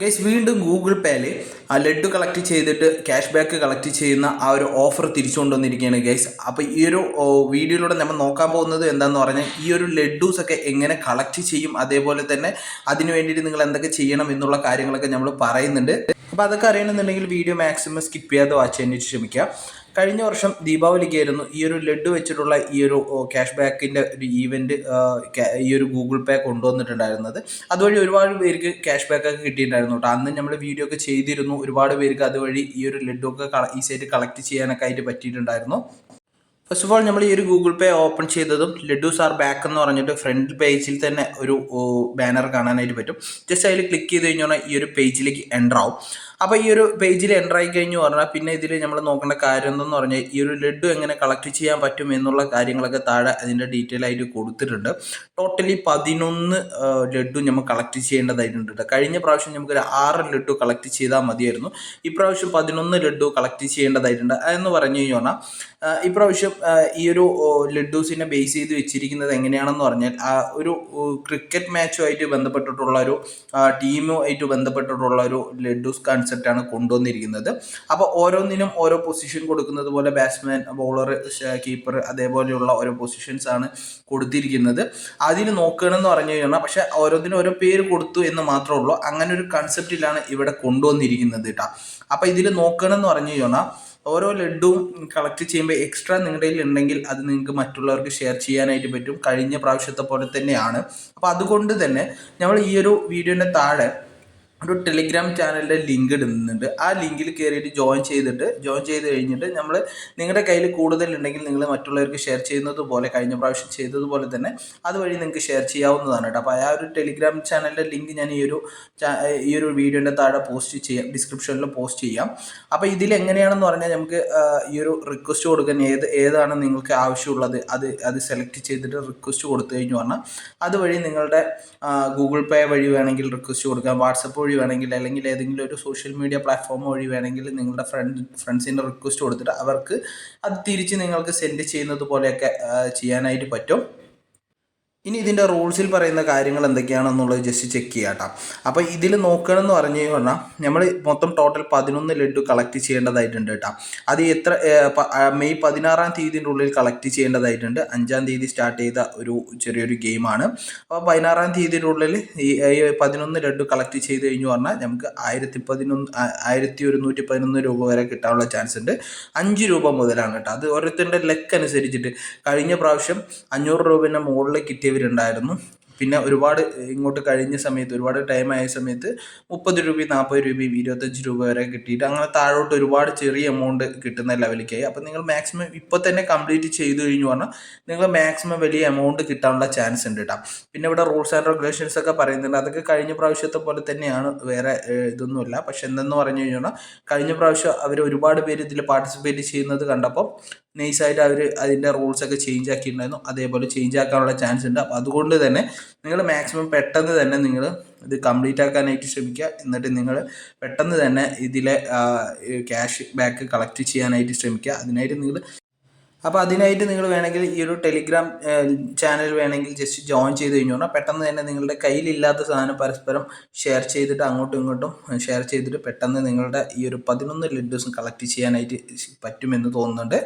Guys വീണ്ടും Google പേയിൽ ആ ലഡു കളക്ട് ചെയ്തിട്ട് ക്യാഷ് ബാക്ക് കളക്ട് ചെയ്യുന്ന ആ ഒരു ഓഫർ തിരിച്ചു കൊണ്ടുവന്നിരിക്കുകയാണ് ഗൈസ് അപ്പോൾ ഈ ഒരു വീഡിയോയിലൂടെ നമ്മൾ നോക്കാൻ പോകുന്നത് എന്താണെന്ന് പറഞ്ഞാൽ ഈ ഒരു ലഡൂസ് ഒക്കെ എങ്ങനെ കളക്ട് ചെയ്യും അതേപോലെ തന്നെ അതിനു വേണ്ടിയിട്ട് നിങ്ങൾ എന്തൊക്കെ ചെയ്യണം എന്നുള്ള കാര്യങ്ങളൊക്കെ നമ്മൾ പറയുന്നുണ്ട്. അപ്പോൾ അതൊക്കെ അറിയണമെന്നുണ്ടെങ്കിൽ വീഡിയോ മാക്സിമം സ്കിപ്പ് ചെയ്യാതെ വാച്ച് ചെയ്യാനായിട്ട് ശ്രമിക്കുക. കഴിഞ്ഞ വർഷം ദീപാവലിക്കായിരുന്നു ഈ ഒരു ലഡ്ഡു വെച്ചിട്ടുള്ള ഈ ഒരു ക്യാഷ് ബാക്കിന്റെ ഒരു ഈവന്റ് ഈ ഒരു ഗൂഗിൾ പേ കൊണ്ടുവന്നിട്ടുണ്ടായിരുന്നത്. അതുവഴി ഒരുപാട് പേർക്ക് ക്യാഷ് ബാക്ക് ഒക്കെ കിട്ടിയിട്ടുണ്ടായിരുന്നു കേട്ടോ. അന്ന് നമ്മൾ വീഡിയോ ഒക്കെ ചെയ്തിരുന്നു. ഒരുപാട് പേർക്ക് അതുവഴി ഈ ഒരു ലഡ്ഡു ഒക്കെ ഈസിയായിട്ട് കളക്ട് ചെയ്യാനൊക്കെ ആയിട്ട് പറ്റിയിട്ടുണ്ടായിരുന്നു. ഫസ്റ്റ് ഓഫ് ഓൾ നമ്മൾ ഈ ഒരു ഗൂഗിൾ പേ ഓപ്പൺ ചെയ്തതും ലഡു ആർ ബാക്ക് എന്ന് പറഞ്ഞിട്ട് ഫ്രണ്ട് പേജിൽ തന്നെ ഒരു ബാനർ കാണാനായിട്ട് പറ്റും. ജസ്റ്റ് അതിൽ ക്ലിക്ക് ചെയ്ത് കഴിഞ്ഞാൽ ഈ ഒരു പേജിലേക്ക് എന്റർ ആവും. അപ്പോൾ ഈ ഒരു പേജിൽ എന്റർ ആയി കഴിഞ്ഞു പറഞ്ഞാൽ പിന്നെ ഇതിൽ നമ്മൾ നോക്കേണ്ട കാര്യം എന്തെന്ന് പറഞ്ഞാൽ ഈ ഒരു ലഡ്ഡു എങ്ങനെ കളക്ട് ചെയ്യാൻ പറ്റും എന്നുള്ള കാര്യങ്ങളൊക്കെ താഴെ അതിന്റെ ഡീറ്റെയിൽ ആയിട്ട് കൊടുത്തിട്ടുണ്ട്. ടോട്ടലി പതിനൊന്ന് ലഡ്ഡു നമ്മൾ കളക്ട് ചെയ്യേണ്ടതായിട്ടുണ്ട് ട്ടോ. കഴിഞ്ഞ പ്രാവശ്യം നമുക്കൊരു ആറ് ലഡ്ഡു കളക്ട് ചെയ്താൽ മതിയായിരുന്നു. ഇപ്രാവശ്യം പതിനൊന്ന് ലഡ്ഡു കളക്ട് ചെയ്യേണ്ടതായിട്ടുണ്ട്. എന്ന് പറഞ്ഞു കഴിഞ്ഞാൽ ഇപ്രാവശ്യം ഈ ഒരു ലഡൂസിനെ ബേസ് ചെയ്ത് വെച്ചിരിക്കുന്നത് എങ്ങനെയാണെന്ന് പറഞ്ഞാൽ ഒരു ക്രിക്കറ്റ് മാച്ചുമായിട്ട് ബന്ധപ്പെട്ടിട്ടുള്ള ഒരു ടീമുമായിട്ട് ബന്ധപ്പെട്ടിട്ടുള്ള ഒരു ലഡ്ഡൂസ് കൺസെപ്റ്റാണ് കൊണ്ടുവന്നിരിക്കുന്നത്. അപ്പോൾ ഓരോന്നിനും ഓരോ പൊസിഷൻ കൊടുക്കുന്നത് പോലെ ബാറ്റ്സ്മാൻ ബൗളർ കീപ്പർ അതേപോലെയുള്ള ഓരോ പൊസിഷൻസ് ആണ് കൊടുത്തിരിക്കുന്നത്. അതിൽ നോക്കുകയാണെന്ന് പറഞ്ഞു കഴിഞ്ഞാൽ പക്ഷെ ഓരോന്നിനും ഓരോ പേര് കൊടുത്തു എന്ന് മാത്രമേ ഉള്ളൂ. അങ്ങനെ ഒരു കൺസെപ്റ്റിലാണ് ഇവിടെ കൊണ്ടുവന്നിരിക്കുന്നത് കേട്ടോ അപ്പോൾ ഇതിൽ നോക്കുകയാണെന്ന് പറഞ്ഞു കഴിഞ്ഞാൽ ഓരോ ലഡ്ഡും കളക്ട് ചെയ്യുമ്പോൾ എക്സ്ട്രാ നിങ്ങളുടെ കയ്യിൽ ഉണ്ടെങ്കിൽ അത് നിങ്ങൾക്ക് മറ്റുള്ളവർക്ക് ഷെയർ ചെയ്യാനായിട്ട് പറ്റും. കഴിഞ്ഞ പ്രാവശ്യത്തെ പോലെ തന്നെയാണ്. അപ്പോൾ അതുകൊണ്ട് തന്നെ നമ്മൾ ഈ ഒരു വീഡിയോന്റെ താഴെ ഒരു ടെലിഗ്രാം ചാനലിന്റെ ലിങ്ക് ഇടുന്നുണ്ട്. ആ ലിങ്കിൽ കയറിയിട്ട് ജോയിൻ ചെയ്തിട്ട് ജോയിൻ ചെയ്ത് കഴിഞ്ഞിട്ട് നമ്മൾ നിങ്ങളുടെ കയ്യിൽ കൂടുതലുണ്ടെങ്കിൽ നിങ്ങൾ മറ്റുള്ളവർക്ക് ഷെയർ ചെയ്യുന്നത് പോലെ കഴിഞ്ഞ പ്രാവശ്യം ചെയ്തതുപോലെ തന്നെ അതുവഴി നിങ്ങൾക്ക് ഷെയർ ചെയ്യാവുന്നതാണ് കേട്ടോ. അപ്പോൾ ആ ഒരു ടെലിഗ്രാം ചാനലിന്റെ ലിങ്ക് ഞാൻ ഈ ഒരു ഈ ഒരു വീഡിയോന്റെ താഴെ പോസ്റ്റ് ചെയ്യാം ഡിസ്ക്രിപ്ഷനിൽ പോസ്റ്റ് ചെയ്യാം. അപ്പോൾ ഇതിൽ എങ്ങനെയാണെന്ന് പറഞ്ഞാൽ നമുക്ക് ഈ ഒരു റിക്വസ്റ്റ് കൊടുക്കാൻ ഏത് ഏതാണ് നിങ്ങൾക്ക് ആവശ്യമുള്ളത് അത് അത് സെലക്ട് ചെയ്തിട്ട് റിക്വസ്റ്റ് കൊടുത്തു കഴിഞ്ഞു പറഞ്ഞാൽ അതുവഴി നിങ്ങളുടെ ഗൂഗിൾ പേ വഴി വേണമെങ്കിൽ റിക്വസ്റ്റ് കൊടുക്കാം. വാട്സപ്പ് വഴി വേണമെങ്കിൽ അല്ലെങ്കിൽ ഏതെങ്കിലും ഒരു സോഷ്യൽ മീഡിയ പ്ലാറ്റ്ഫോം വഴി വേണമെങ്കിൽ നിങ്ങളുടെ ഫ്രണ്ട് ഫ്രണ്ട്സിന്റെ റിക്വസ്റ്റ് കൊടുത്തിട്ട് അവർക്ക് അത് തിരിച്ച് നിങ്ങൾക്ക് സെൻഡ് ചെയ്യുന്നത് പോലെയൊക്കെ ചെയ്യാനായിട്ട് പറ്റും. ഇനി ഇതിന്റെ റൂൾസിൽ പറയുന്ന കാര്യങ്ങൾ എന്തൊക്കെയാണെന്നുള്ളത് ജസ്റ്റ് ചെക്ക് ചെയ്യാം കേട്ടോ. അപ്പോൾ ഇതിൽ നോക്കണമെന്ന് പറഞ്ഞു കഴിഞ്ഞാൽ നമ്മൾ മൊത്തം ടോട്ടൽ പതിനൊന്ന് ലഡ്ഡു കളക്ട് ചെയ്യേണ്ടതായിട്ടുണ്ട് കേട്ടോ. അത് എത്ര മെയ് പതിനാറാം തീയതിന്റെ ഉള്ളിൽ കളക്ട് ചെയ്യേണ്ടതായിട്ടുണ്ട്. അഞ്ചാം തീയതി സ്റ്റാർട്ട് ചെയ്ത ഒരു ചെറിയൊരു ഗെയിമാണ് അപ്പോൾ പതിനാറാം തീയതിയുടെ ഉള്ളിൽ ഈ പതിനൊന്ന് ലഡ്ഡു കളക്ട് ചെയ്ത് കഴിഞ്ഞു പറഞ്ഞാൽ നമുക്ക് ആയിരത്തി പതിനൊന്ന് ആയിരത്തി ഒരുന്നൂറ്റി പതിനൊന്ന് രൂപ വരെ കിട്ടാനുള്ള ചാൻസ് ഉണ്ട്. അഞ്ച് രൂപ മുതലാണ് കേട്ടോ. അത് ഓരോരുത്തരുടെ ലെക്ക് അനുസരിച്ചിട്ട് കഴിഞ്ഞ പ്രാവശ്യം അഞ്ഞൂറ് രൂപേന്റെ മുകളിൽ കിട്ടിയവരുണ്ടായിരുന്നു പിന്നെ ഒരുപാട് ഇങ്ങോട്ട് കഴിഞ്ഞ സമയത്ത് ഒരുപാട് ടൈം ആയ സമയത്ത് മുപ്പത് രൂപയും നാൽപ്പത് രൂപയും ഇരുപത്തഞ്ച് രൂപ വരെ കിട്ടിയിട്ട് അങ്ങനെ താഴോട്ട് ഒരുപാട് ചെറിയ എമൗണ്ട് കിട്ടുന്ന ലെവലിലേക്കായി അപ്പം നിങ്ങൾ മാക്സിമം ഇപ്പോൾ തന്നെ കംപ്ലീറ്റ് ചെയ്തു കഴിഞ്ഞു പറഞ്ഞാൽ നിങ്ങൾ മാക്സിമം വലിയ എമൗണ്ട് കിട്ടാനുള്ള ചാൻസ് ഉണ്ട് കേട്ടോ പിന്നെ ഇവിടെ റൂൾസ് ആൻഡ് റെഗുലേഷൻസ് ഒക്കെ പറയുന്നുണ്ട്. അതൊക്കെ കഴിഞ്ഞ പ്രാവശ്യത്തെ പോലെ തന്നെയാണ്. വേറെ ഇതൊന്നുമില്ല പക്ഷെ എന്തെന്ന് പറഞ്ഞു കഴിഞ്ഞാൽ കഴിഞ്ഞ പ്രാവശ്യം അവർ ഒരുപാട് പേര് ഇതിൽ പാർട്ടിസിപ്പേറ്റ് ചെയ്യുന്നത് കണ്ടപ്പോൾ നൈസായിട്ട് അവർ അതിന്റെ റൂൾസ് ഒക്കെ ചേഞ്ച് ആക്കിയിട്ടുണ്ടായിരുന്നു. അതേപോലെ ചേഞ്ച് ആക്കാനുള്ള ചാൻസ് ഉണ്ട്. അപ്പോൾ അതുകൊണ്ട് തന്നെ നിങ്ങൾ മാക്സിമം പെട്ടെന്ന് തന്നെ നിങ്ങൾ ഇത് കംപ്ലീറ്റ് ആക്കാനായിട്ട് ശ്രമിക്കുക. എന്നിട്ട് നിങ്ങൾ പെട്ടെന്ന് തന്നെ ഇതിലെ ക്യാഷ് ബാക്ക് കളക്ട് ചെയ്യാനായിട്ട് ശ്രമിക്കുക. അതിനായിട്ട് നിങ്ങൾ അപ്പോൾ അതിനായിട്ട് നിങ്ങൾ വേണമെങ്കിൽ ഈ ഒരു ടെലിഗ്രാം ചാനൽ വേണമെങ്കിൽ ജസ്റ്റ് ജോയിൻ ചെയ്ത് കഴിഞ്ഞു പറഞ്ഞാൽ പെട്ടെന്ന് തന്നെ നിങ്ങളുടെ കയ്യിലില്ലാത്ത സാധനം പരസ്പരം ഷെയർ ചെയ്തിട്ട് അങ്ങോട്ടും ഇങ്ങോട്ടും ഷെയർ ചെയ്തിട്ട് പെട്ടെന്ന് നിങ്ങളുടെ ഈ ഒരു പതിനൊന്ന് ലഡ്ഡൂസും കളക്ട് ചെയ്യാനായിട്ട് പറ്റുമെന്ന് തോന്നുന്നുണ്ട്.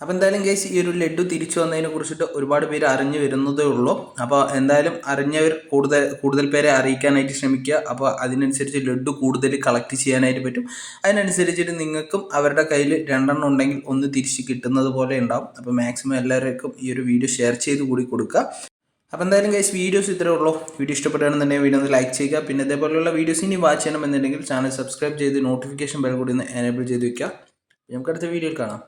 അപ്പോൾ എന്തായാലും കേസ് ഈ ഒരു ലഡു തിരിച്ചു വന്നതിനെ കുറിച്ചിട്ട് ഒരുപാട് പേര് അറിഞ്ഞു വരുന്നതേ ഉള്ളൂ. അപ്പോൾ എന്തായാലും അറിഞ്ഞവർ കൂടുതൽ കൂടുതൽ പേരെ അറിയിക്കാനായിട്ട് ശ്രമിക്കുക. അപ്പോൾ അതിനനുസരിച്ച് ലഡു കൂടുതൽ കളക്ട് ചെയ്യാനായിട്ട് പറ്റും. അതിനനുസരിച്ചിട്ട് നിങ്ങൾക്കും അവരുടെ കയ്യിൽ രണ്ടെണ്ണം ഉണ്ടെങ്കിൽ ഒന്ന് തിരിച്ച് കിട്ടുന്നത് പോലെ ഉണ്ടാവും. അപ്പോൾ മാക്സിമം എല്ലാവർക്കും ഈ ഒരു വീഡിയോ ഷെയർ ചെയ്ത് കൂടി കൊടുക്കുക. അപ്പോൾ എന്തായാലും ഗൈസ് വീഡിയോസ് ഇത്രേ ഉള്ളൂ. വീഡിയോ ഇഷ്ടപ്പെടുകയാണെന്നുണ്ടെങ്കിൽ വീഡിയോ ഒന്ന് ലൈക്ക് ചെയ്യുക. പിന്നെ ഇതേപോലെയുള്ള വീഡിയോസ് ഇനി വാച്ച് ചെയ്യണമെന്നുണ്ടെങ്കിൽ ചാനൽ സബ്സ്ക്രൈബ് ചെയ്ത് നോട്ടിഫിക്കേഷൻ ബെൽ കൂടി ഒന്ന് എനേബിൾ ചെയ്ത് വയ്ക്കുക നമുക്ക് അടുത്ത വീഡിയോയിൽ കാണാം.